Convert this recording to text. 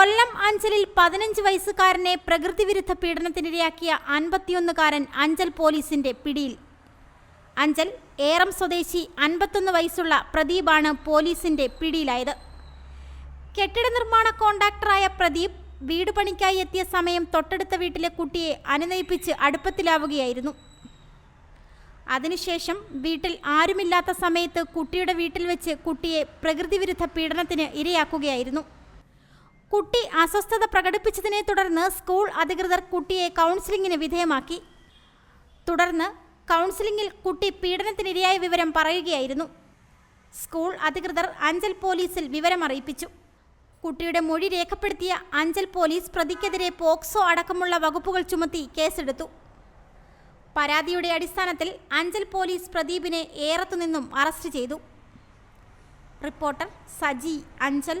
കൊല്ലം അഞ്ചലിൽ പതിനഞ്ച് വയസ്സുകാരനെ പ്രകൃതിവിരുദ്ധ പീഡനത്തിനിരയാക്കിയ അൻപത്തിയൊന്നുകാരൻ അഞ്ചൽ പോലീസിന്റെ പിടിയിൽ. അഞ്ചൽ ഏറം സ്വദേശി അൻപത്തൊന്ന് വയസ്സുള്ള പ്രദീപാണ് പോലീസിന്റെ പിടിയിലായത്. കെട്ടിട നിർമ്മാണ കോൺട്രാക്ടറായ പ്രദീപ് വീട് പണിക്കായി എത്തിയ സമയം തൊട്ടടുത്ത വീട്ടിലെ കുട്ടിയെ അനുനയിപ്പിച്ച് അടുപ്പത്തിലാവുകയായിരുന്നു. അതിനുശേഷം വീട്ടിൽ ആരുമില്ലാത്ത സമയത്ത് കുട്ടിയുടെ വീട്ടിൽ വെച്ച് കുട്ടിയെ പ്രകൃതിവിരുദ്ധ പീഡനത്തിന് ഇരയാക്കുകയായിരുന്നു. കുട്ടി അസ്വസ്ഥത പ്രകടിപ്പിച്ചതിനെ തുടർന്ന് സ്കൂൾ അധികൃതർ കുട്ടിയെ കൗൺസിലിംഗിന് വിധേയമാക്കി. തുടർന്ന് കൗൺസിലിംഗിൽ കുട്ടി പീഡനത്തിനിരയായ വിവരം പറയുകയായിരുന്നു. സ്കൂൾ അധികൃതർ അഞ്ചൽ പോലീസിൽ വിവരമറിയിപ്പിച്ചു. കുട്ടിയുടെ മൊഴി രേഖപ്പെടുത്തിയ അഞ്ചൽ പോലീസ് പ്രതിക്കെതിരെ പോക്സോ അടക്കമുള്ള വകുപ്പുകൾ ചുമത്തി കേസെടുത്തു. പരാതിയുടെ അടിസ്ഥാനത്തിൽ അഞ്ചൽ പോലീസ് പ്രദീപിനെ ഏറത്തുനിന്നും അറസ്റ്റ് ചെയ്തു. റിപ്പോർട്ടർ സജി അഞ്ചൽ.